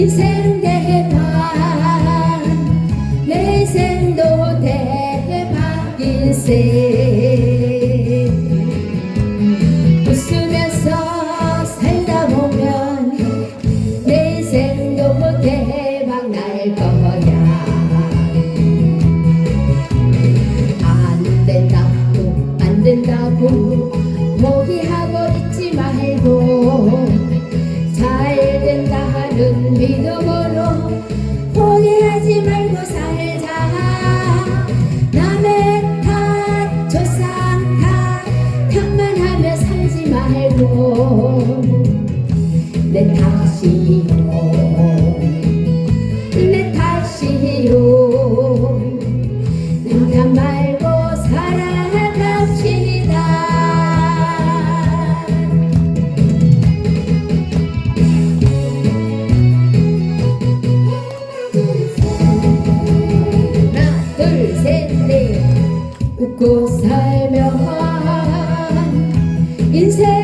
인생 대박 내 생도 대박 인생 내 탓이요. 내 탓이요. 남탓 말고 살아갑시다. 하나 둘셋넷. 웃고 살면 인생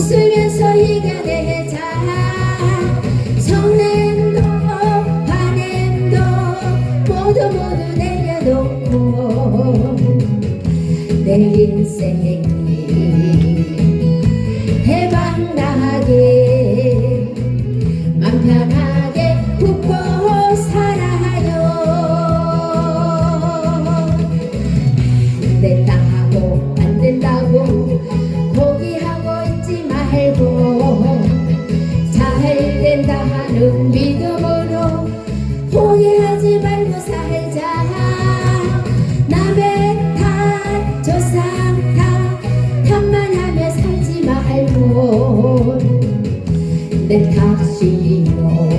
웃으면서 이겨내자. 성냄도 화냄도 모두 모두 내려놓고 내 인생이 대박 나게 맘 편하게 웃고 살아요. 안 된다고 안 된다고 that comes to you.